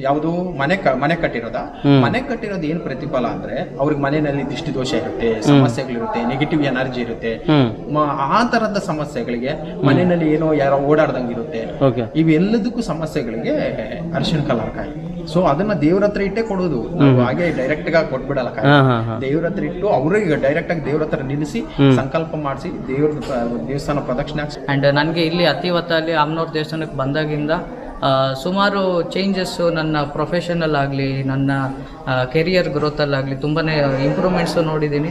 ಯಾವುದು ಮನೆ ಮನೆ ಕಟ್ಟಿರೋದ? ಮನೆ ಕಟ್ಟಿರೋದು ಏನ್ ಪ್ರತಿಫಲ ಅಂದ್ರೆ ಅವ್ರಿಗೆ ಮನೆಯಲ್ಲಿ ದಿಷ್ಟಿ ದೋಷ ಇರುತ್ತೆ ಸಮಸ್ಯೆಗಳಿರುತ್ತೆ ನೆಗೆಟಿವ್ ಎನರ್ಜಿ ಇರುತ್ತೆ. ಮ- ಆ ತರದ ಸಮಸ್ಯೆಗಳಿಗೆ ಮನೆಯಲ್ಲಿ ಏನೋ ಯಾರೋ ಓಡಾಡ್ದಂಗೆ ಇರುತ್ತೆ. ಇವೆಲ್ಲದಕ್ಕೂ ಸಮಸ್ಯೆಗಳಿಗೆ ಅರ್ಶಿನ ಕಲರ್ ಕಾಯಿ ಸೊ ಅದನ್ನ ದೇವ್ರ ಹತ್ರ ಇಟ್ಟೇ ಕೊಡೋದು. ನಾವು ಹಾಗೆ ಡೈರೆಕ್ಟ್ ಆಗಿ ಕೊಟ್ಬಿಡಲ್ಲ ದೇವ್ರ ಹತ್ರ ಇಟ್ಟು ಅವ್ರಿಗೆ ಡೈರೆಕ್ಟ್ ಆಗಿ ದೇವ್ರ ಹತ್ರ ನಿಲ್ಲಿಸಿ ಸಂಕಲ್ಪ ಮಾಡಿಸಿ ದೇವ್ರ ದೇವಸ್ಥಾನ ಪ್ರದಕ್ಷಿಣೆ ಅಂಡ್ ನನಗೆ ಇಲ್ಲಿ ಅತಿವತ್ತಲ್ಲಿ ಅಮ್ಮನವ್ರ ದೇವಸ್ಥಾನಕ್ಕೆ ಬಂದಾಗಿಂದ ಸುಮಾರು ಚೇಂಜಸ್ಸು ನನ್ನ ಪ್ರೊಫೆಷನಲ್ಲಾಗಲಿ ನನ್ನ ಕೆರಿಯರ್ ಗ್ರೋತಲ್ಲಾಗಲಿ ತುಂಬಾ ಇಂಪ್ರೂವ್ಮೆಂಟ್ಸು ನೋಡಿದ್ದೀನಿ.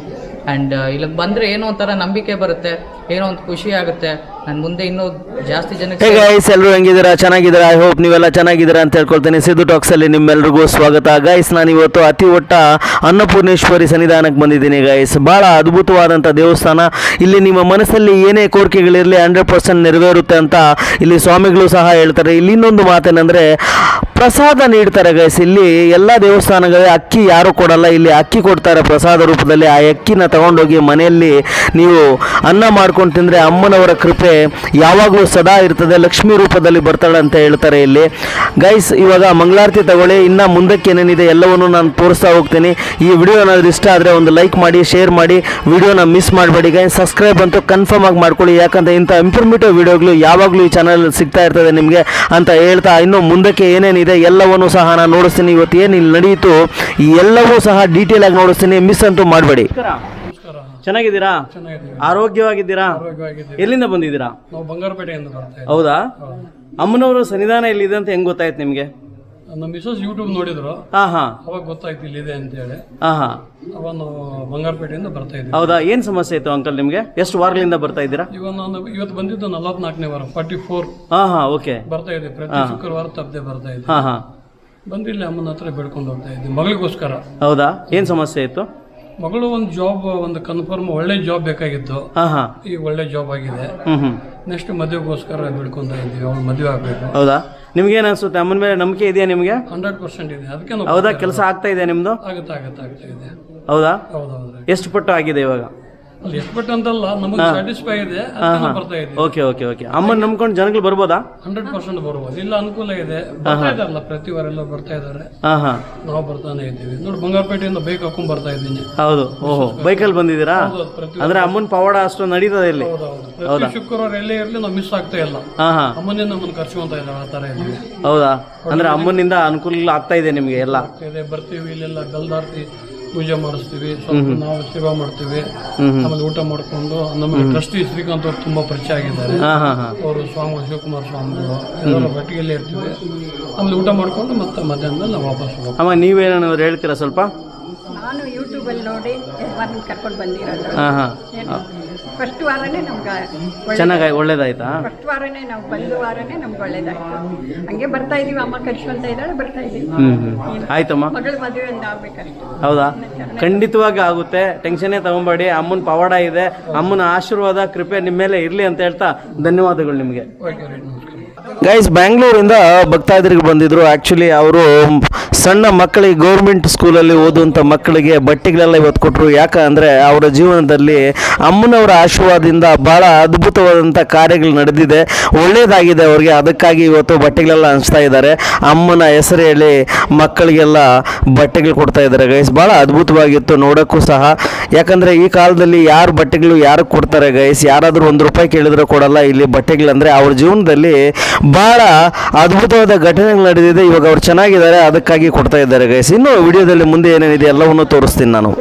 ಆ್ಯಂಡ್ ಇಲ್ಲಿಗೆ ಬಂದರೆ ಏನೋ ಒಂಥರ ನಂಬಿಕೆ ಬರುತ್ತೆ, ಏನೋ ಒಂದು ಖುಷಿ ಆಗುತ್ತೆ. ನಾನು ಮುಂದೆ ಇನ್ನೂ ಜಾಸ್ತಿ ಜನಕ್ಕೆ ಗೈಸ್ ಎಲ್ಲರೂ ಹೆಂಗಿದ್ದೀರಾ? ಚೆನ್ನಾಗಿದ್ದೀರಾ? ಐ ಹೋಪ್ ನೀವೆಲ್ಲ ಚೆನ್ನಾಗಿದ್ದೀರಾ ಅಂತ ಹೇಳ್ಕೊಳ್ತೀನಿ. ಸಿದ್ದು ಟಾಕ್ಸ್ ಅಲ್ಲಿ ನಿಮ್ಮೆಲ್ರಿಗೂ ಸ್ವಾಗತ. ಗೈಸ್ ನಾನು ಇವತ್ತು ಅತಿ ಒಟ್ಟ ಅನ್ನಪೂರ್ಣೇಶ್ವರಿ ಸನ್ನಿಧಾನಕ್ಕೆ ಬಂದಿದ್ದೀನಿ ಗೈಸ್ ಬಹಳ ಅದ್ಭುತವಾದಂಥ ದೇವಸ್ಥಾನ. ಇಲ್ಲಿ ನಿಮ್ಮ ಮನಸ್ಸಲ್ಲಿ ಏನೇ ಕೋರಿಕೆಗಳಿರಲಿ, ಹಂಡ್ರೆಡ್ ಪರ್ಸೆಂಟ್ ನೆರವೇರುತ್ತೆ ಅಂತ ಇಲ್ಲಿ ಸ್ವಾಮಿಗಳು ಸಹ ಹೇಳ್ತಾರೆ. ಇಲ್ಲಿ ಇನ್ನೊಂದು ಮಾತೇನೆಂದರೆ, ಪ್ರಸಾದ ನೀಡ್ತಾರೆ ಗೈಸ್ ಇಲ್ಲಿ ಎಲ್ಲ ದೇವಸ್ಥಾನಗಳಿಗೆ ಅಕ್ಕಿ ಯಾರು ಕೊಡಲ್ಲ. ಇಲ್ಲಿ ಅಕ್ಕಿ ಕೊಡ್ತಾರೆ ಪ್ರಸಾದ ರೂಪದಲ್ಲಿ. ಆ ಅಕ್ಕಿನ ತಗೊಂಡೋಗಿ ಮನೆಯಲ್ಲಿ ನೀವು ಅನ್ನ ಮಾಡ್ಕೊಂಡು ತಿಂದರೆ ಅಮ್ಮನವರ ಕೃಪೆ ಯಾವಾಗಲೂ ಸದಾ ಇರ್ತದೆ, ಲಕ್ಷ್ಮಿ ರೂಪದಲ್ಲಿ ಬರ್ತಾಳೆ ಅಂತ ಹೇಳ್ತಾರೆ ಇಲ್ಲಿ. ಗೈಸ್ ಇವಾಗ ಮಂಗಳಾರತಿ ತಗೊಳ್ಳಿ, ಇನ್ನು ಮುಂದಕ್ಕೆ ಏನೇನಿದೆ ಎಲ್ಲವನ್ನು ನಾನು ತೋರಿಸ್ತಾ ಹೋಗ್ತೀನಿ. ಈ ವಿಡಿಯೋ ಏನಾದರೂ ಇಷ್ಟ ಆದರೆ ಒಂದು ಲೈಕ್ ಮಾಡಿ ಶೇರ್ ಮಾಡಿ ವಿಡಿಯೋನ ಮಿಸ್ ಮಾಡಬೇಡಿ. ಗೈಸ್ ಸಬ್ಸ್ಕ್ರೈಬ್ ಅಂತೂ ಕನ್ಫರ್ಮ್ ಆಗಿ ಮಾಡ್ಕೊಳ್ಳಿ. ಯಾಕಂದರೆ ಇಂಥ ಇಂಪ್ರೂವ್ಮೆಂಟಿವ್ ವಿಡಿಯೋಗಳು ಯಾವಾಗಲೂ ಈ ಚಾನಲ್ ಸಿಗ್ತಾ ಇರ್ತದೆ ನಿಮಗೆ ಅಂತ ಹೇಳ್ತಾ ಇನ್ನು ಮುಂದಕ್ಕೆ ಏನೇನಿದೆ ಎಲ್ಲವನ್ನೂ ಸಹ ನಾನು ನೋಡಿಸ್ತೀನಿ. ಇವತ್ತು ಏನು ಇಲ್ಲಿ ನಡೆಯಿತು ಎಲ್ಲವೂ ಸಹ ಡೀಟೇಲ್ ಆಗಿ ನೋಡಿಸ್ತೀನಿ. ಮಿಸ್ ಅಂತೂ ಮಾಡಬೇಡಿ. ಚೆನ್ನಾಗಿದ್ದೀರಾ? ಆರೋಗ್ಯವಾಗಿದ್ದೀರಾ? ಎಲ್ಲಿಂದ ಬಂದಿದ್ದೀರಾ? ನಾವು ಬಂಗಾರಪೇಟೆಯಿಂದ ಬರ್ತಾ ಇದ್ದೀವಿ. ಹೌದಾ? ಅಮ್ಮನವರು ಸನ್ನಿಧಾನ ಇಲ್ಲಿದೆ ಅಂತ ಹೆಂಗ್ ಗೊತ್ತಾಯ್ತು ನಿಮಗೆ? ನಮ್ಮ ಮಿಸಸ್ ಯೂಟ್ಯೂಬ್ ನೋಡಿದ್ರು. ಹಾ ಹಾ. ಅವಾಗ ಗೊತ್ತಾಯ್ತು ಇಲ್ಲಿದೆ ಅಂತ ಹೇಳಿ. ಹಾ ಹಾ. ಅವಾಗ ನಾವು ಬಂಗಾರಪೇಟೆಯಿಂದ ಬರ್ತಾ ಇದ್ದೀವಿ ಹೌದಾ? ಏನು ಸಮಸ್ಯೆ ಇತ್ತು ಅಂಕಲ್ ನಿಮಗೆ? ಎಷ್ಟು ವಾರಗಳಿಂದ ಬರ್ತಾ ಇದ್ದೀರಾ? ಇವಾಗ ನಾನು ಇವತ್ತು ಬಂದಿದ್ದು ನಲವತ್ನಾಲ್ಕನೇ ವಾರ ಫಾರ್ಟಿ ಫೋರ್ ಹಾ ಹಾ ಓಕೆ. ಬರ್ತಾ ಇದ್ದೀವಿ ಪ್ರತಿ ಶುಕ್ರವಾರ ತಪ್ಪದೆ ಬರ್ತಾ ಇದ್ದೀವಿ ಹಾ ಹಾ. ಬಂದಿಲ್ಲ ಅಮ್ಮನ ಹತ್ರ ಬೆಳ್ಕೊಂಡು ಹೋಗ್ತಾ ಇದ್ದೀವಿ ಮಗಳಿಗೋಸ್ಕರ. ಹೌದಾ? ಏನು ಸಮಸ್ಯೆ ಇತ್ತು? ಮಗಳು ಒಂದು ಜಾಬ್ ಒಂದು ಕನ್ಫರ್ಮ್ ಒಳ್ಳೆ ಜಾಬ್ ಬೇಕಾಗಿತ್ತು. ಹಾ ಹಾ. ಈಗ ಒಳ್ಳೆ ಜಾಬ್ ಆಗಿದೆ. ನೆಕ್ಸ್ಟ್ ಮದುವೆಗೋಸ್ಕರ ಬಿಡ್ಕೊಂತ ಇದ್ದೀವಿ. ಅವಳು ಮದುವೆ ಆಗಬೇಕು. ಹೌದಾ? ನಿಮ್ಗೆ ಏನ್ ಅನ್ಸುತ್ತೆ? ಅಮ್ಮನ ಮೇಲೆ ನಂಬಿಕೆ ಇದೆಯಾ ನಿಮಗೆ? ಹಂಡ್ರೆಡ್ ಪರ್ಸೆಂಟ್ ಇದೆ. ಅದಕ್ಕೆ ನಾವು ಹೌದಾ? ಕೆಲಸ ಆಗ್ತಾ ಇದೆ ನಿಮ್ದು? ಆಗುತ್ತೆ ಆಗುತ್ತೆ ಆಗ್ತಾ ಇದೆ. ಹೌದಾ? ಹೌದೌದು. ಎಷ್ಟು ಪಟ್ಟು ಆಗಿದೆ ಇವಾಗ? ಅಲ್ಲಿ ಪಟ್ಟು ಅಂತಲ್ಲ ನಮಗೆ ಸ್ಯಾಟಿಸ್ಫೈ ಇದೆ ಅದಕ್ಕೆ ಬರ್ತಾ ಇದೆ ಓಕೆ ಓಕೆ ಓಕೆ. ಅಮ್ಮನ ನಂಬ್ಕೊಂಡು ಜನಗಳು ಬರ್ಬೋದಾ? ಹಂಡ್ರೆಡ್ ಪರ್ಸೆಂಟ್ ಬರ್ಬೋದು. ಇಲ್ಲ ಅನುಕೂಲ ಇದೆ. ಬರ್ತಾ ಇದಾರಲ್ಲ ಪ್ರತಿ ವಾರ ಎಲ್ಲ ಬರ್ತಾ ಇದಾರೆ ಹಾ ಹಾ. ನಾವು ಬರ್ತಾನೆ ಇದ್ದೀವಿ. ನೋಡಿ ಬಂಗಾರಪೇಟೆಯಿಂದ ಬೈಕ್ ಹಾಕೊಂಡ್ ಬರ್ತಾ ಇದ್ದೀನಿ. ಹೌದು. ಓಹೋ ಬೈಕಲ್ಲಿ ಬಂದಿದ್ದೀರಾ? ಅಂದ್ರೆ ಅಮ್ಮನ ಪವಾಡ ಅಷ್ಟು ನಡೀತದೆ ಇಲ್ಲಿ? ಹೌದು ಪ್ರತಿ ಶುಕ್ರವಾರ ಎಲ್ಲೇ ಇರಲಿ ನಾವು ಮಿಸ್ ಆಗ್ತಾ ಇಲ್ಲ. ಅಮ್ಮನಿಂದ ಅಮ್ಮನೇ ನಮ್ಮನ್ನು ಕರ್ಸ್ಕೊಂತ ಇದ್ದಾರೆ ಆ ತರ ಇದ್ದೀವಿ ಹೌದಾ? ಅಂದ್ರೆ ಅಮ್ಮನಿಂದ ಅನುಕೂಲ ಆಗ್ತಾ ಇದೆ ನಿಮ್ಗೆ ಎಲ್ಲ? ಬರ್ತೀವಿ ಇಲ್ಲೆಲ್ಲ ಬೆಲ್ದಾರ್ತಿ ಪೂಜೆ ಮಾಡಿಸ್ತೀವಿ. ಸ್ವಲ್ಪ ನಾವು ಸೇವಾ ಮಾಡ್ತೀವಿ. ಆಮೇಲೆ ಊಟ ಮಾಡ್ಕೊಂಡು ನಮಗೆ ಟ್ರಸ್ಟಿ ಶ್ರೀಕಾಂತ್ ಅವ್ರು ತುಂಬಾ ಪರಿಚಯ ಆಗಿದ್ದಾರೆ. ಅವರು ಸ್ವಾಮಿ ಶಿವಕುಮಾರ್ ಸ್ವಾಮಿ ಎಲ್ಲರೂ ಒಟ್ಟಿಗೆಲ್ಲೇ ಇರ್ತೀವಿ. ಆಮೇಲೆ ಊಟ ಮಾಡ್ಕೊಂಡು ಮತ್ತೆ ಮಧ್ಯಾಹ್ನ ನಾವು ವಾಪಸ್ ಹೋಗ್ತೀವಿ. ಅಮ್ಮ ನೀವೇನಾದ್ರು ಹೇಳ್ತೀರಾ ಸ್ವಲ್ಪ? ನಾನು ಯೂಟ್ಯೂಬಲ್ಲಿ ನೋಡಿ ಯಜಮಾನ್ ಕರ್ಕೊಂಡು ಬಂದಿರೋದು. ಹಾ ಹಾ. ಫಸ್ಟ್ ವಾರನೇ ನಮ್ಗೆ ಒಳ್ಳೆ ಚೆನ್ನಾಗಿ ಒಳ್ಳೇದಾಯ್ತಾ? ಫಸ್ಟ್ ವಾರನೇ ನಾವು ಬಂದ ವಾರನೇ ನಮ್ಗೆ ಒಳ್ಳೇದಾಯ್ತು. ಹಂಗೆ ಬರ್ತಾ ಇದೀವಿ ಅಮ್ಮ ಕರ್ಸ್ಕೊಂತ ಇದ್ದಾಳೆ ಬರ್ತಾ ಇದೀವಿ. ಹ್ಮ್ ಹ್ಮ್. ಆಯ್ತಮ್ಮ. ಮಗಳ ಮದುವೆ ಒಂದು ಆಗ್ಬೇಕಷ್ಟೆ ಹೌದಾ? ಖಂಡಿತವಾಗಿ ಆಗುತ್ತೆ. ಟೆನ್ಷನ್ನೇ ತಗೊಂಬೇಡಿ. ಅಮ್ಮನ ಪವಾಡ ಇದೆ. ಅಮ್ಮನ ಆಶೀರ್ವಾದ ಕೃಪೆ ನಿಮ್ಮ ಮೇಲೆ ಇರಲಿ ಅಂತ ಹೇಳ್ತಾ ಧನ್ಯವಾದಗಳು ನಿಮಗೆ. ಗೈಸ್ ಬ್ಯಾಂಗ್ಳೂರಿಂದ ಭಕ್ತಾದಿರಿಗೆ ಬಂದಿದ್ರು. ಆ್ಯಕ್ಚುಲಿ ಅವರು ಸಣ್ಣ ಮಕ್ಕಳಿಗೆ ಗೌರ್ಮೆಂಟ್ ಸ್ಕೂಲಲ್ಲಿ ಓದುವಂಥ ಮಕ್ಕಳಿಗೆ ಬಟ್ಟೆಗಳೆಲ್ಲ ಇವತ್ತು ಕೊಟ್ಟರು ಯಾಕಂದರೆ ಅವರ ಜೀವನದಲ್ಲಿ ಅಮ್ಮನವರ ಆಶೀರ್ವಾದದಿಂದ ಭಾಳ ಅದ್ಭುತವಾದಂಥ ಕಾರ್ಯಗಳು ನಡೆದಿದೆ. ಒಳ್ಳೆಯದಾಗಿದೆ ಅವರಿಗೆ. ಅದಕ್ಕಾಗಿ ಇವತ್ತು ಬಟ್ಟೆಗಳೆಲ್ಲ ಹಂಚ್ತಾ ಇದ್ದಾರೆ. ಅಮ್ಮನ ಹೆಸರು ಹೇಳಿ ಮಕ್ಕಳಿಗೆಲ್ಲ ಬಟ್ಟೆಗಳು ಕೊಡ್ತಾ ಇದ್ದಾರೆ ಗೈಸ್ ಭಾಳ ಅದ್ಭುತವಾಗಿತ್ತು. ನೋಡೋಕ್ಕೂ ಸಹ. ಯಾಕಂದರೆ ಈ ಕಾಲದಲ್ಲಿ ಯಾರು ಬಟ್ಟೆಗಳು ಯಾರು ಕೊಡ್ತಾರೆ ಗೈಸ್ ಯಾರಾದರೂ ಒಂದು ರೂಪಾಯಿ ಕೇಳಿದ್ರೆ ಕೊಡಲ್ಲ ಇಲ್ಲಿ ಬಟ್ಟೆಗಳಂದರೆ ಅವ್ರ ಜೀವನದಲ್ಲಿ ಭಾಳ ಅದ್ಭುತವಾದ ಘಟನೆಗಳು ನಡೆದಿದೆ. ಇವಾಗ ಅವ್ರು ಚೆನ್ನಾಗಿದ್ದಾರೆ ಅದಕ್ಕಾಗಿ ಕೊಡ್ತಾ ಇದ್ದಾರೆ ಗೈಸ್ ಇನ್ನು ವಿಡಿಯೋದಲ್ಲಿ ಮುಂದೆ ಏನೇನಿದೆ ಎಲ್ಲವನ್ನು ತೋರಿಸ್ತೀನಿ ನಾನು.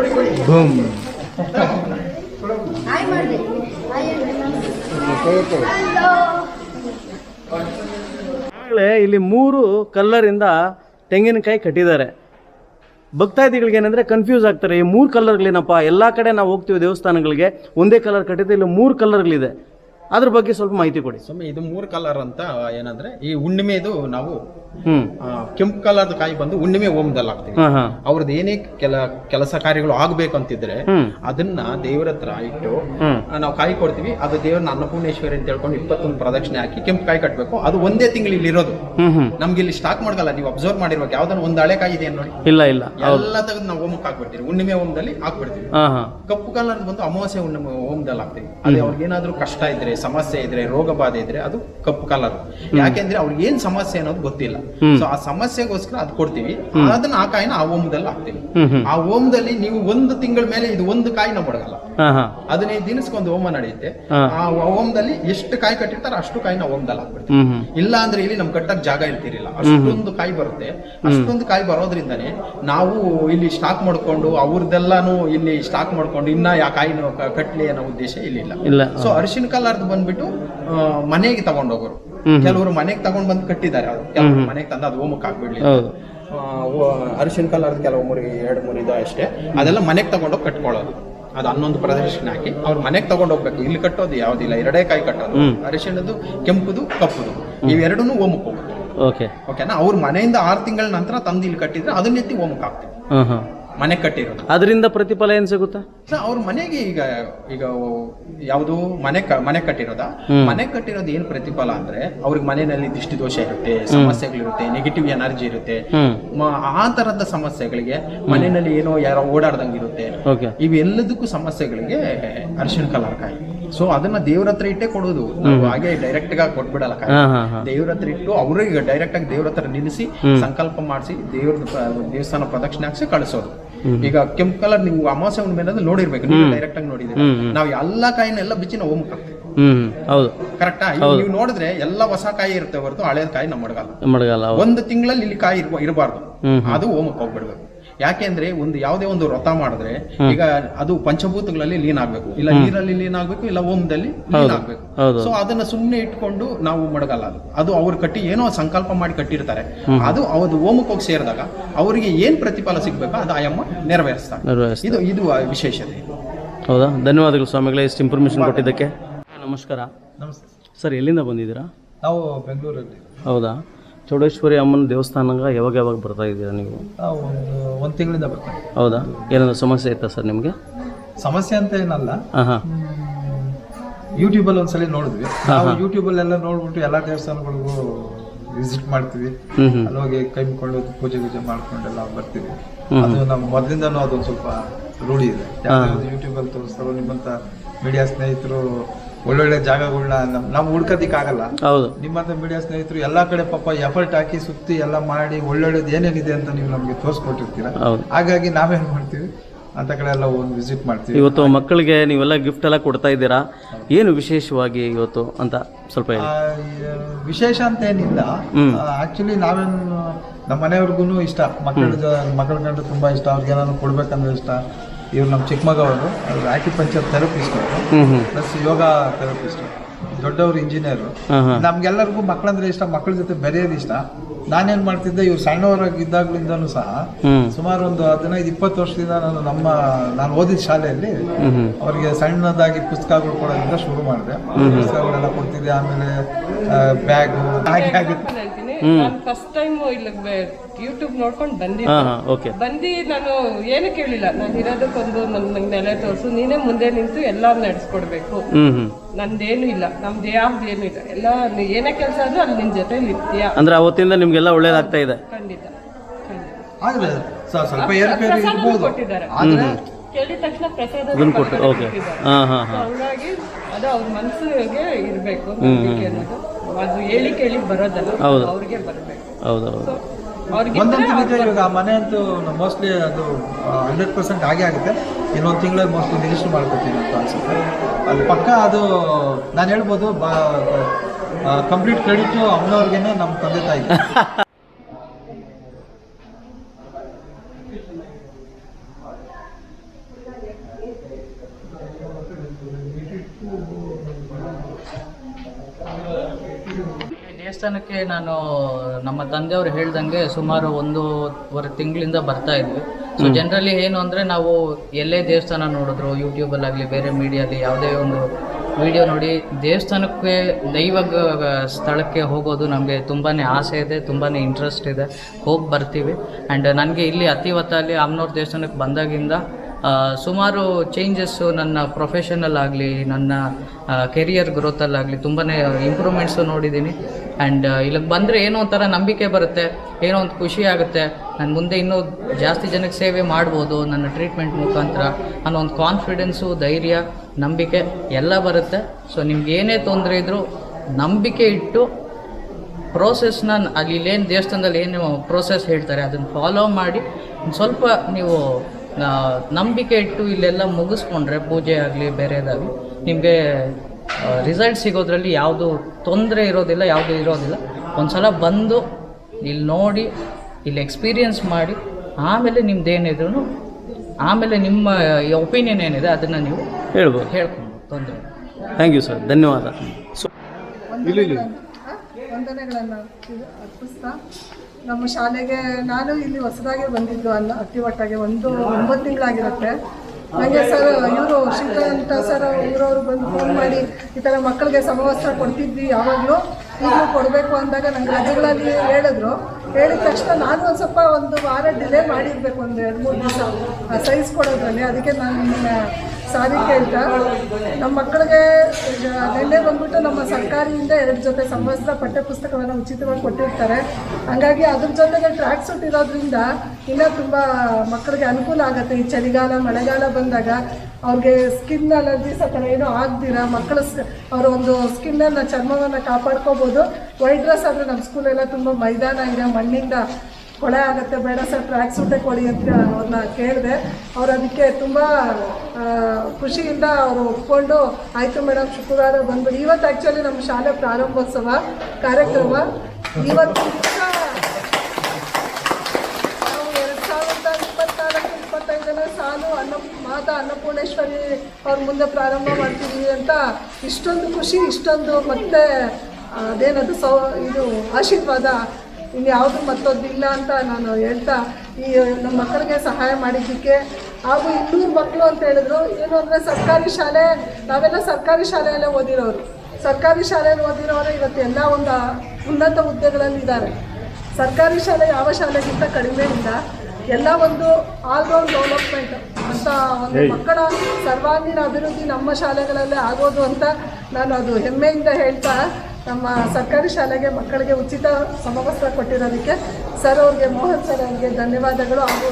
ಆಗಲೇ ಇಲ್ಲಿ ಮೂರು ಕಲ್ಲರಿಂದ ತೆಂಗಿನಕಾಯಿ ಕಟ್ಟಿದ್ದಾರೆ. ಭಕ್ತಾದಿಗಳಿಗೆ ಏನಂದರೆ ಕನ್ಫ್ಯೂಸ್ ಆಗ್ತಾರೆ. ಈ ಮೂರು ಕಲರ್ಗಳೇನಪ್ಪ ಎಲ್ಲ ಕಡೆ ನಾವು ಹೋಗ್ತೀವಿ ದೇವಸ್ಥಾನಗಳಿಗೆ ಒಂದೇ ಕಲರ್ ಕಟ್ಟಿದೆ ಇಲ್ಲಿ ಮೂರು ಕಲರ್ಗಳಿದೆ ಅದ್ರ ಬಗ್ಗೆ ಸ್ವಲ್ಪ ಮಾಹಿತಿ ಕೊಡಿ. ಸ್ವಾಮಿ ಇದು ಮೂರು ಕಲರ್ ಅಂತ ಏನಂದ್ರೆ ಈ ಹುಣ್ಣಿಮೆದು ನಾವು ಆ, ಕೆಂಪು ಕಲರ್ದ ಕಾಯಿ ಬಂದು ಹುಣ್ಣಿಮೆ ಓಮದಲ್ಲಿ ಹಾಕ್ತೀವಿ. ಹಾಂ ಹಾಂ. ಅವ್ರದ್ದು ಏನೇ ಕೆಲ ಕೆಲಸ ಕಾರ್ಯಗಳು ಆಗ್ಬೇಕಂತಿದ್ರೆ ಅಂತಿದ್ರೆ ಅದನ್ನ ದೇವರ ಹತ್ರ ಇಟ್ಟು. ಆ, ನಾವು ಕಾಯಿ ಕೊಡ್ತೀವಿ. ಅದು ದೇವ್ರನ್ನ ಅನ್ನಪೂರ್ಣೇಶ್ವರಿ ಅಂತ ಹೇಳ್ಕೊಂಡು ಇಪ್ಪತ್ತೊಂದು ಪ್ರದಕ್ಷಿಣೆ ಹಾಕಿ ಕೆಂಪು ಕಾಯಿ ಕಟ್ಟಬೇಕು ಅದು ಒಂದೇ ತಿಂಗಳು ಇಲ್ಲಿ ಇರೋದು. ಹ್ಮ್ ಹ್ಮ್. ನಮ್ಗೆ ಇಲ್ಲಿ ಸ್ಟಾಕ್ ಮಾಡಲ್ಲ ನೀವು ಅಬ್ಸರ್ವ್ ಮಾಡಿರ್ಬೇಕು. ಯಾವ್ದಾನ ಒಂದು ಹಳೆ ಕಾಯಿ ಇದೆ ನೋಡಿ. ಇಲ್ಲ ಇಲ್ಲ. ಎಲ್ಲ ತೆಗೆದು ನಾವು ಓಮಕ್ಕೆ ಹಾಕ್ಬಿಡ್ತೀವಿ. ಹುಣ್ಣಿಮೆ ಓಮದಲ್ಲಿ ಹಾಕ್ಬಿಡ್ತೀವಿ. ಹಾಂ ಹಾಂ. ಕಪ್ಪು ಕಲರ್ ಬಂದು ಅಮಾವಾಸ್ಯೆ ಹುಣ್ಣಿಮೆ ಹೋಮದಲ್ಲಿ ಹಾಕ್ತೀವಿ. ಅದೇ ಅವ್ರಿಗೆ ಏನಾದ್ರು ಕಷ್ಟ ಇದ್ರೆ ಸಮಸ್ಯೆ ಇದ್ರೆ ರೋಗ ಬಾಧೆ ಇದ್ರೆ ಅದು ಕಪ್ಪು ಕಲರ್. ಯಾಕೆಂದ್ರೆ ಅವ್ರಿಗೆ ಏನ್ ಸಮಸ್ಯೆ ಅನ್ನೋದು ಗೊತ್ತಿಲ್ಲ. ಸೊ ಆ ಸಮಸ್ಯೆಗೋಸ್ಕರ ಅದು ಕೊಡ್ತೀವಿ. ಅದನ್ನ ಆ ಕಾಯಿನ ಆ ಓಮದಲ್ಲಿ ಹಾಕ್ತೀವಿ. ಆ ಓಮದಲ್ಲಿ ನೀವು ಒಂದು ತಿಂಗಳ ಮೇಲೆ ಇದು ಒಂದು ಕಾಯಿನ ಹಾಂ ಹದಿನೈದು ದಿನಸ್ಕೊಂದು ಹೋಮ ನಡೆಯುತ್ತೆ. ಆ ಹೋಮದಲ್ಲಿ ಎಷ್ಟು ಕಾಯಿ ಕಟ್ಟಿರ್ತಾರೆ ಅಷ್ಟು ಕಾಯಿನ ಹೋಮದಲ್ಲಿ ಹಾಕ್ಬಿಡ್ತೀವಿ. ಇಲ್ಲ ಅಂದ್ರೆ ಇಲ್ಲಿ ನಮ್ ಕಟ್ಟಕ್ ಜಾಗ ಇರ್ತಿರಿಲ್ಲ ಅಷ್ಟೊಂದು ಕಾಯಿ ಬರುತ್ತೆ. ಅಷ್ಟೊಂದು ಕಾಯಿ ಬರೋದ್ರಿಂದನೇ ನಾವು ಇಲ್ಲಿ ಸ್ಟಾಕ್ ಮಾಡ್ಕೊಂಡು ಅವ್ರದ್ದೆಲ್ಲಾನು ಇಲ್ಲಿ ಸ್ಟಾಕ್ ಮಾಡ್ಕೊಂಡು ಇನ್ನ ಯಾ ಕಾಯಿನ ಕಟ್ಲಿ ಅನ್ನೋ ಉದ್ದೇಶ ಇಲ್ಲಿಲ್ಲ. ಇಲ್ಲ. ಸೊ ಅರಿಶಿನ ಕಲರ್ದು ಬಂದ್ಬಿಟ್ಟು ಮನೆಗೆ ತಗೊಂಡೋಗೋರು. ಕೆಲವರು ಮನೆಗೆ ತಗೊಂಡ್ ಬಂದು ಕಟ್ಟಿದ್ದಾರೆ ಅವರು. ಕೆಲವರು ಮನೆಗೆ ತಂದು ಅದು ಹೋಮಕ್ಕೆ ಹಾಕ್ಬಿಡ್ಲಿ ಅರಿಶಿನ ಕಲರ್ದು ಕೆಲವು ಮುರಿ ಎರಡು ಮೂರು ಇದೆ ಅಷ್ಟೇ. ಅದೆಲ್ಲ ಮನೆಗೆ ತಗೊಂಡೋಗಿ ಕಟ್ಕೊಳ್ಳೋದು ಅದು ಹನ್ನೊಂದು ಪ್ರದರ್ಶನ ಹಾಕಿ ಅವ್ರ ಮನೆಗೆ ತಗೊಂಡೋಗ್ಬೇಕು. ಇಲ್ಲಿ ಕಟ್ಟೋದು ಯಾವ್ದಿಲ್ಲ ಎರಡೇ ಕಾಯಿ ಕಟ್ಟೋದು. ಅರಿಶಿಣದ್ದು ಕೆಂಪುದು ಕಪ್ಪುದು. ಇವೆರಡೂ ಓಮಕ್ಕೆ ಹೋಗುತ್ತೆ. ಓಕೆ. ಓಕೆನಾ? ಅವ್ರ ಮನೆಯಿಂದ ಆರು ತಿಂಗಳ ನಂತರ ತಂದು ಇಲ್ಲಿ ಕಟ್ಟಿದ್ರೆ ಅದನ್ನ ಎತ್ತಿ ಓಮಕ್ಕೆ ಹಾಕ್ತೀವಿ. ಮನೆ ಕಟ್ಟಿರೋದು. ಅದರಿಂದ ಪ್ರತಿಫಲ ಏನ್ ಸಿಗುತ್ತಾ? ಅವ್ರ ಮನೆಗೆ ಈಗ ಈಗ ಯಾವುದು ಮನೆ ಕ- ಮನೆ ಕಟ್ಟಿರೋದ? ಮನೆ ಕಟ್ಟಿರೋದು ಏನ್ ಪ್ರತಿಫಲ ಅಂದ್ರೆ ಅವ್ರಿಗೆ ಮನೆಯಲ್ಲಿ ದಿಷ್ಟಿ ದೋಷ ಇರುತ್ತೆ ಸಮಸ್ಯೆಗಳಿರುತ್ತೆ ನೆಗೆಟಿವ್ ಎನರ್ಜಿ ಇರುತ್ತೆ. ಹ್ಮ್. ಮ- ಆ ತರದ ಸಮಸ್ಯೆಗಳಿಗೆ ಮನೆಯಲ್ಲಿ ಏನೋ ಯಾರೋ ಓಡಾಡ್ದಂಗೆ ಇರುತ್ತೆ ಓಕೆ ಇವೆಲ್ಲದಕ್ಕೂ ಸಮಸ್ಯೆಗಳಿಗೆ ಅರ್ಶಿನ ಕಲರ್ ಕಾಯಿ ಸೊ ಅದನ್ನ ದೇವ್ರ ಹತ್ರ ಇಟ್ಟೇ ಕೊಡೋದು. ನಾವು ಹಾಗೆ ಡೈರೆಕ್ಟ್ ಆಗಿ ಕೊಟ್ಬಿಡಲ್ಲ ಕಾಯಿ. ಹಾಂ ಹಾಂ ಹಾಂ. ದೇವ್ರ ಹತ್ರ ಇಟ್ಟು ಅವ್ರಿಗೆ ಡೈರೆಕ್ಟ್ ಆಗಿ ದೇವ್ರ ಹತ್ರ ನಿಲ್ಲಿಸಿ ಸಂಕಲ್ಪ ಮಾಡಿಸಿ ದೇವ್ರ ದೇವಸ್ಥಾನ ಪ್ರದಕ್ಷಿಣೆ ಹಾಕ್ಸಿ ಕಳಿಸೋದು. ಈಗ ಕೆಂಪು ಕಲರ್ ನೀವು ಅಮಾವಾಸ್ಯ ಹುಣ್ಣಿಮೆ ನೋಡಿರ್ಬೇಕು ನೀವು ಡೈರೆಕ್ಟ್ ಆಗಿ ನೋಡಿದ್ರೆ. ನಾವು ಎಲ್ಲಾ ಕಾಯಿನೆಲ್ಲ ಬಿಚ್ಚಿ ಬಿಚ್ಚಿನ ಹೋಮಕ್ಕೆ ಹಾಕ್ತೀವಿ ಹ್ಞೂ ಹ್ಞೂ ಹೌದು. ಕರೆಕ್ಟಾ ನೀವು ನೋಡಿದ್ರೆ ಎಲ್ಲ ಹೊಸ ಕಾಯಿ ಇರುತ್ತೆ ಹೊರತು ಹಳೆಯ ಕಾಯಿ ನಮ್ಮ ಮಡಗಾಲ ಒಂದು ತಿಂಗಳಲ್ಲಿ ಇಲ್ಲಿ ಕಾಯಿ ಇರ್ಬ- ಇರಬಾರ್ದು. ಅದು ಹೋಮಕ್ಕೆ ಹೋಗ್ಬಿಡ್ಬೇಕು. ಯಾಕೆಂದ್ರೆ ಒಂದು ಯಾವುದೇ ಒಂದು ವ್ರತ ಮಾಡಿದ್ರೆ ಈಗ ಅದು ಪಂಚಭೂತಗಳಲ್ಲಿ ಲೀನ್ ಆಗ್ಬೇಕು. ಇಲ್ಲ ನೀರಲ್ಲಿ ಲೀನ್ ಆಗ್ಬೇಕು ಇಲ್ಲ ಓಮದಲ್ಲಿ ಲೀನ್ ಆಗ್ಬೇಕು. ಸೊ ಅದನ್ನ ಸುಮ್ಮನೆ ಇಟ್ಕೊಂಡು ನಾವು ಮಡಗಲ್ಲ ಅದು. ಅದು ಅವ್ರು ಕಟ್ಟಿ ಏನೋ ಸಂಕಲ್ಪ ಮಾಡಿ ಕಟ್ಟಿರ್ತಾರೆ. ಅದು ಅವ್ರು ಓಮಕ್ಕೆ ಹೋಗಿ ಸೇರಿದಾಗ ಅವರಿಗೆ ಏನ್ ಪ್ರತಿಫಲ ಸಿಗ್ಬೇಕೋ ಅದು ಆಯಮ್ಮ ನೆರವೇರಿಸ್ತಾರೆ ಇದು ಇದು ವಿಶೇಷತೆ. ಹೌದಾ? ಧನ್ಯವಾದಗಳು ಸ್ವಾಮಿಗಳೇ ಇಷ್ಟು ಇನ್ಫಾರ್ಮೇಶನ್ ಕೊಟ್ಟಿದ್ದಕ್ಕೆ. ನಮಸ್ಕಾರ. ನಮಸ್ತೆ. ಸರ್ ಎಲ್ಲಿಂದ ಬಂದಿದ್ದೀರಾ? ನಾವು ಬೆಂಗಳೂರಲ್ಲಿ. ಹೌದಾ? ಚೌಡೇಶ್ವರಿ ಅಮ್ಮನ ದೇವಸ್ಥಾನ ಯಾವಾಗ ಯಾವಾಗ ಬರ್ತಾ ಇದ್ದೀರಾ ನೀವು? ನಾವು ಒಂದು ಒಂದು ತಿಂಗಳಿಂದ ಬರ್ತೀವಿ ಹೌದಾ? ಏನಾದರೂ ಸಮಸ್ಯೆ ಇತ್ತಾ ಸರ್ ನಿಮಗೆ? ಸಮಸ್ಯೆ ಅಂತ ಏನಲ್ಲ. ಹಾಂ ಹಾಂ. ಯೂಟ್ಯೂಬಲ್ಲಿ ಒಂದ್ಸಲಿ ನೋಡಿದ್ವಿ. ನಾವು ಯೂಟ್ಯೂಬಲ್ಲೆಲ್ಲ ನೋಡ್ಬಿಟ್ಟು ಎಲ್ಲ ದೇವಸ್ಥಾನಗಳಿಗೂ ವಿಸಿಟ್ ಮಾಡ್ತೀವಿ. ಹ್ಞೂ ಹ್ಞೂ ಅಲ್ಲಿ ಹೋಗಿ ಕೈ ಮುಕ್ಕೊಂಡು ಪೂಜೆ ಮಾಡ್ಕೊಂಡು ಮಾಡ್ಕೊಂಡೆಲ್ಲ ಬರ್ತೀವಿ. ಅದು ನಮ್ಮ ಮೊದಲಿಂದನೂ ಅದೊಂದು ಸ್ವಲ್ಪ ರೂಢಿ ಇದೆ. ಯೂಟ್ಯೂಬಲ್ಲಿ ತೋರಿಸ್ತಾರೋ ನಿಮ್ಮಂತ ಮೀಡಿಯಾ ಸ್ನೇಹಿತರು ಒಳ್ಳೊಳ್ಳೆ ಜಾಗಗಳನ್ನ ನಮ್- ನಾವು ಹುಡ್ಕೋದಿಕ್ ಆಗಲ್ಲ ಹೌದು. ನಿಮ್ಮಂತ ಮೀಡಿಯಾ ಸ್ನೇಹಿತರು ಎಲ್ಲಾ ಕಡೆ ಪಾಪ ಎಫರ್ಟ್ ಹಾಕಿ ಸುತ್ತಿ ಎಲ್ಲ ಮಾಡಿ ಒಳ್ಳೊಳ್ಳೇದು ಏನೇನಿದೆ ಅಂತ ನೀವು ನಮಗೆ ತೋರಿಸ್ಕೊಟ್ಟಿರ್ತೀರ? ಹೌದು. ಹಾಗಾಗಿ ನಾವೇನ್ ಮಾಡ್ತೀವಿ? ಅಂತ ಕಡೆ ಎಲ್ಲ ಒಂದು ವಿಸಿಟ್ ಮಾಡ್ತೀವಿ. ಇವತ್ತು ಮಕ್ಕಳಿಗೆ ನೀವೆಲ್ಲ ಗಿಫ್ಟ್ ಎಲ್ಲ ಕೊಡ್ತಾ ಇದ್ದೀರಾ? ಏನು ವಿಶೇಷವಾಗಿ ಇವತ್ತು ಅಂತ ಸ್ವಲ್ಪ ಹೇಳಿ. ಆ, ವಿಶೇಷ ಅಂತ ಏನಿಲ್ಲ. ಆಕ್ಚುಲಿ ನಾವೇನು ನಮ್ಮ ಮನೆಯವ್ರಿಗೂ ಇಷ್ಟ. ಮಕ್ಕಳ ಮಕ್ಕಳ ಕಂಡ್ರೆ ತುಂಬಾ ಇಷ್ಟ. ಅವ್ರಿಗೆ ಏನಾದ್ರು ಕೊಡ್ಬೇಕಂದ್ರೆ ಇಷ್ಟ. ಇವ್ರು ನಮ್ಮ ಚಿಕ್ಕಮಗ ಅವರು ಅವ್ರು. ಆಕ್ಯುಪಂಚರ್ ಥೆರಪಿಸ್ಟ್ ಅವರು. ಪ್ಲಸ್ ಯೋಗ ಥೆರಪಿಸ್ಟ್ ದೊಡ್ಡವರು ಇಂಜಿನಿಯರು ನಮ್ಗೆಲ್ಲರಿಗೂ ಮಕ್ಕಳಂದ್ರೆ ಇಷ್ಟ ಮಕ್ಕಳ ಜೊತೆ ಬೆರೆಯೋದು ಇಷ್ಟ. ನಾನೇನ್ ಮಾಡ್ತಿದ್ದೆ ಇವ್ರು ಸಣ್ಣವರಾಗಿದ್ದಾಗ್ಲಿಂದನೂ ಸಹ ಸುಮಾರು ಒಂದು ಹದಿನೈದು ಇಪ್ಪತ್ತು ವರ್ಷದಿಂದ ನಾನು ನಮ್ಮ ನಾನು ಓದಿದ ಶಾಲೆಯಲ್ಲಿ ಅವರಿಗೆ ಸಣ್ಣದಾಗಿ ಪುಸ್ತಕಗಳು ಕೊಡೋದ್ರಿಂದ ಶುರು ಮಾಡಿದೆ. ಪುಸ್ತಕಗಳೆಲ್ಲ ಕೊಡ್ತಿದ್ದೆ ಆಮೇಲೆ ಬ್ಯಾಗು ಹಾಗೆ ಹಾಗೆ ನಾನು ಫಸ್ಟ್ ಟೈಮ್ ಇಲ್ಲಿ ಯೂಟ್ಯೂಬ್ ನೋಡ್ಕೊಂಡು ಬಂದಿದ್ದೆ. ಬಂದು ನಾನು ಏನು ಕೇಳಿಲ್ಲ. ನಾನು ಇರೋದಕ್ಕೊಂದು ನನ್ನ ನೆಲೆ ತೋರಿಸು ನೀನೇ ಮುಂದೆ ನಿಂತು ಎಲ್ಲ ನಡೆಸ್ಕೊಡ್ಬೇಕು. ನಂದೇನು ಇಲ್ಲ. ನಮ್ ಯಾವ್ದು ಏನು ಇಲ್ಲ. ಎಲ್ಲ ಏನೇ ಕೆಲಸ ಆದ್ರೂ ಅಲ್ಲಿ ನಿನ್ ಜೊತೆ ಇರ್ತೀಯ ಅಂದ್ರೆ ಅವತ್ತಿಂದ ನಿಮ್ಗೆಲ್ಲ ಒಳ್ಳೇದಾಗ್ತಾ ಇದೆ. ಖಂಡಿತ. ಆದ್ರೆ ಸ್ವಲ್ಪ ಏರುಪೇರು ಪ್ರಸಾದನೂ ಇರ್ಬೋದು. ಆದ್ರೆ ಕೇಳಿದ ತಕ್ಷಣ ಪ್ರಸಾದ ಕೊಟ್ಟು ಓಕೆ ಹಾಂ ಹಾಂ ಹಾಂ. ಹಂಗಾಗಿ ಅದು ಅವ್ರ ಮನಸ್ಸಿಗೆ ಇರಬೇಕು ನಂಬಿಕೆ ಅನ್ನೋದು. ಅದು ಹೇಳಿ ಕೇಳಿ ಬರೋದಲ್ಲ ಹೌದು. ಅವ್ರಿಗೆ ಬರಬೇಕು. ಹೌದು ಹೌದು. ಅವ್ರಿಗೆ ಒಂದೊಂದು ನಿಜ ಇವಾಗ ಆ ಮನೆ ಅಂತೂ ಮೋಸ್ಟ್ಲಿ ಅದು ಹಂಡ್ರೆಡ್ ಪರ್ಸೆಂಟ್ ಆಗೇ ಆಗುತ್ತೆ. ಇನ್ನೊಂದು ತಿಂಗಳಲ್ಲಿ ಮೋಸ್ಟ್ಲಿ ರಿಜಿಸ್ಟರ್ ಮಾಡ್ಕೊತೀನಿ ಅಂತ ಅನ್ಸುತ್ತೆ. ಅದು ಪಕ್ಕ ಅದು ನಾನು ಹೇಳ್ಬೋದು ಬಾ ಕಂಪ್ಲೀಟ್ ಕ್ರೆಡಿಟು ಅಮ್ಮನವ್ರಿಗೇನೆ ನಮ್ಮ ತಂದೆ ತಾಯಿಗೆ ದೇವಸ್ಥಾನಕ್ಕೆ ನಾನು ನಮ್ಮ ತಂದೆಯವರು ಹೇಳ್ದಂಗೆ ಸುಮಾರು ಒಂದೂವರೆ ತಿಂಗಳಿಂದ ಬರ್ತಾ ಇದ್ವಿ. ಸೊ ಜನರಲಿ ಏನು ಅಂದರೆ ನಾವು ಎಲ್ಲೇ ದೇವಸ್ಥಾನ ನೋಡಿದ್ರು ಯೂಟ್ಯೂಬಲ್ಲಾಗಲಿ ಬೇರೆ ಮೀಡಿಯಲ್ಲಿ ಯಾವುದೇ ಒಂದು ವಿಡಿಯೋ ನೋಡಿ ದೇವಸ್ಥಾನಕ್ಕೆ ದೈವ ಸ್ಥಳಕ್ಕೆ ಹೋಗೋದು ನಮಗೆ ತುಂಬಾ ಆಸೆ ಇದೆ ತುಂಬಾ ಇಂಟ್ರೆಸ್ಟ್ ಇದೆ. ಹೋಗಿ ಬರ್ತೀವಿ. ಆ್ಯಂಡ್ ನನಗೆ ಇಲ್ಲಿ ಅತಿವತ್ತಲ್ಲಿ ಅಮ್ನೋರ್ ದೇವಸ್ಥಾನಕ್ಕೆ ಬಂದಾಗಿಂದ ಸುಮಾರು ಚೇಂಜಸ್ಸು ನನ್ನ ಪ್ರೊಫೆಷನಲ್ ಆಗಲಿ ನನ್ನ ಕೆರಿಯರ್ ಗ್ರೋತಲ್ಲಾಗಲಿ ತುಂಬಾ ಇಂಪ್ರೂವ್ಮೆಂಟ್ಸು ನೋಡಿದ್ದೀನಿ ಆ್ಯಂಡ್ ಇಲ್ಲಿಗೆ ಬಂದರೆ ಏನೋ ಒಂಥರ ನಂಬಿಕೆ ಬರುತ್ತೆ, ಏನೋ ಒಂದು ಖುಷಿ ಆಗುತ್ತೆ. ನಾನು ಮುಂದೆ ಇನ್ನೂ ಜಾಸ್ತಿ ಜನಕ್ಕೆ ಸೇವೆ ಮಾಡ್ಬೋದು ನನ್ನ ಟ್ರೀಟ್ಮೆಂಟ್ ಮುಖಾಂತರ ಅನ್ನೋ ಒಂದು ಕಾನ್ಫಿಡೆನ್ಸು ಧೈರ್ಯ, ನಂಬಿಕೆ ಎಲ್ಲ ಬರುತ್ತೆ. ಸೊ ನಿಮ್ಗೆ ಏನೇ ತೊಂದರೆ ಇದ್ದರೂ ನಂಬಿಕೆ ಇಟ್ಟು ಪ್ರೋಸೆಸ್ನ ಅಲ್ಲಿ ಇಲ್ಲೇನು ದೇವಸ್ಥಾನದಲ್ಲಿ ಏನು ಪ್ರೋಸೆಸ್ ಹೇಳ್ತಾರೆ, ಅದನ್ನು ಫಾಲೋ ಮಾಡಿ ಸ್ವಲ್ಪ ನೀವು ನಂಬಿಕೆ ಇಟ್ಟು ಇಲ್ಲೆಲ್ಲ ಮುಗಿಸ್ಕೊಂಡ್ರೆ, ಪೂಜೆ ಆಗಲಿ, ಬೇರೆದಾಗಲಿ, ನಿಮಗೆ ರಿಸಲ್ಟ್ ಸಿಗೋದ್ರಲ್ಲಿ ಯಾವುದು ತೊಂದರೆ ಇರೋದಿಲ್ಲ ಯಾವುದು ಇರೋದಿಲ್ಲ. ಒಂದು ಸಲ ಬಂದು ಇಲ್ಲಿ ನೋಡಿ ಇಲ್ಲಿ ಎಕ್ಸ್ಪೀರಿಯನ್ಸ್ ಮಾಡಿ ಆಮೇಲೆ ನಿಮ್ದು ಏನಿದ್ರು ಆಮೇಲೆ ನಿಮ್ಮ ಒಪಿನಿಯನ್ ಏನಿದೆ ಅದನ್ನು ನೀವು ಹೇಳ್ಬೋದು. ಹೇಳ್ಕೊಂಡು ತೊಂದರೆ ಥ್ಯಾಂಕ್ ಯು ಸರ್ ಧನ್ಯವಾದ. ಸೊ ವಂದನೆಗಳನ್ನು ಅರ್ಪಿಸ್ತಾ ನಮ್ಮ ಶಾಲೆಗೆ ನಾನು ಇಲ್ಲಿ ಹೊಸದಾಗಿ ಬಂದಿದ್ದು ಅಲ್ಲ ಅಟ್ಟಿವಟ್ಟಾಗಿ ಒಂದು ಒಂಬತ್ತು ತಿಂಗಳಾಗಿರುತ್ತೆ. ನನಗೆ ಸರ್, ಇವರು ಶ್ರೀಕಾಂತ ಸರ್ ಊರವರು ಬಂದು ಫೋನ್ ಮಾಡಿ ಈ ಥರ ಮಕ್ಕಳಿಗೆ ಸಮವಸ್ತ್ರ ಕೊಡ್ತಿದ್ವಿ ಯಾವಾಗಲೂ, ಈಗಲೂ ಕೊಡಬೇಕು ಅಂದಾಗ ನಂಗೆ ರಜೆಗಳಲ್ಲಿ ಹೇಳಿದ್ರು. ಹೇಳಿದ ತಕ್ಷಣ ನಾನು ಒಂದು ಸ್ವಲ್ಪ ಒಂದು ವಾರ ಡಿಲೇ ಮಾಡಿರಬೇಕು ಒಂದು ಎರಡು ಮೂರು ದಿವಸ ಸೈಜ್ ಕೊಡೋದ್ರಲ್ಲಿ. ಅದಕ್ಕೆ ನಾನು ನಿಮ್ಮನ್ನ ಅಂತ ನಮ್ಮ ಮಕ್ಕಳಿಗೆ ನಿನ್ನೆ ಬಂದ್ಬಿಟ್ಟು ನಮ್ಮ ಸರ್ಕಾರಿಯಿಂದ ಎರಡು ಜೊತೆ ಸಮವಸ್ತ್ರ ಪಠ್ಯಪುಸ್ತಕವನ್ನು ಉಚಿತವಾಗಿ ಕೊಟ್ಟಿರ್ತಾರೆ. ಹಂಗಾಗಿ ಅದ್ರ ಜೊತೆಗೆ ಟ್ರ್ಯಾಕ್ ಸೂಟ್ ಇರೋದ್ರಿಂದ ಇನ್ನೂ ತುಂಬ ಮಕ್ಕಳಿಗೆ ಅನುಕೂಲ ಆಗುತ್ತೆ. ಈ ಚಳಿಗಾಲ, ಮಳೆಗಾಲ ಬಂದಾಗ ಅವ್ರಿಗೆ ಸ್ಕಿನ್ ಅಲರ್ಜೀಸ್ ಆ ಥರ ಏನೂ ಆಗ್ದಿರ, ಮಕ್ಕಳ ಅವರ ಒಂದು ಸ್ಕಿನ್ನನ್ನು ಚರ್ಮವನ್ನು ಕಾಪಾಡ್ಕೋಬೋದು. ವೈಟ್ ಡ್ರೆಸ್ ಆದರೆ ನಮ್ಮ ಸ್ಕೂಲೆಲ್ಲ ತುಂಬ ಮೈದಾನ ಇದೆ, ಮಣ್ಣಿಂದ ಕೊಳೆ ಆಗುತ್ತೆ, ಬೇಡ ಸರ್ ಟ್ರ್ಯಾಕ್ ಸೂಟೇ ಕೊಡಿ ಅಂತ ಅವ್ರನ್ನ ಕೇಳಿದೆ. ಅವ್ರು ಅದಕ್ಕೆ ತುಂಬ ಖುಷಿಯಿಂದ ಅವರು ಒಪ್ಕೊಂಡು, ಆಯಿತು ಮೇಡಮ್, ಶುಕ್ರವಾರ ಬಂದ್ಬಿಡಿ. ಇವತ್ತು ಆ್ಯಕ್ಚುಲಿ ನಮ್ಮ ಶಾಲೆ ಪ್ರಾರಂಭೋತ್ಸವ ಕಾರ್ಯಕ್ರಮ. ಇವತ್ತು ಸಾಲು ಅನ್ನ ಮಾತಾ ಅನ್ನಪೂರ್ಣೇಶ್ವರಿ ಅವ್ರ ಮುಂದೆ ಪ್ರಾರಂಭ ಮಾಡ್ತೀವಿ ಅಂತ ಇಷ್ಟೊಂದು ಖುಷಿ, ಇಷ್ಟೊಂದು ಮತ್ತೆ, ಅದೇನದು ಸೌ, ಇದು ಆಶೀರ್ವಾದ ಇನ್ಯಾವುದು ಮತ್ತೊಂದಿಲ್ಲ ಅಂತ ನಾನು ಹೇಳ್ತಾ ಈ ನಮ್ಮ ಮಕ್ಕಳಿಗೆ ಸಹಾಯ ಮಾಡಿದ್ದಕ್ಕೆ ಹಾಗೂ ಇನ್ನೂರು ಮಕ್ಕಳು ಅಂತ ಹೇಳಿದ್ರು. ಏನು ಅಂದರೆ ಸರ್ಕಾರಿ ಶಾಲೆ ನಾವೆಲ್ಲ ಸರ್ಕಾರಿ ಶಾಲೆಯಲ್ಲೇ ಓದಿರೋರು. ಸರ್ಕಾರಿ ಶಾಲೆಯಲ್ಲಿ ಓದಿರೋರು ಇವತ್ತು ಎಲ್ಲ ಒಂದು ಉನ್ನತ ಹುದ್ದೆಗಳಲ್ಲಿ ಇದ್ದಾರೆ. ಸರ್ಕಾರಿ ಶಾಲೆ ಯಾವ ಶಾಲೆಗಿಂತ ಕಡಿಮೆ ಇಲ್ಲ. ಎಲ್ಲ ಒಂದು ಆಲ್ರೌಂಡ್ ಡೆವಲಪ್ಮೆಂಟ್ ಅಂತ ಒಂದು ಮಕ್ಕಳ ಸರ್ವಾಂಗೀಣ ಅಭಿವೃದ್ಧಿ ನಮ್ಮ ಶಾಲೆಗಳಲ್ಲೇ ಆಗೋದು ಅಂತ ನಾನು ಅದು ಹೆಮ್ಮೆಯಿಂದ ಹೇಳ್ತಾ ನಮ್ಮ ಸರ್ಕಾರಿ ಶಾಲೆಗೆ ಮಕ್ಕಳಿಗೆ ಉಚಿತ ಸಮವಸ್ತ್ರ ಕೊಟ್ಟಿರೋದಕ್ಕೆ ಸರ್ ಅವ್ರಿಗೆ ಮೋಹನ್ ಸರ್ ಅವ್ರಿಗೆ ಧನ್ಯವಾದಗಳು ಹಾಗೂ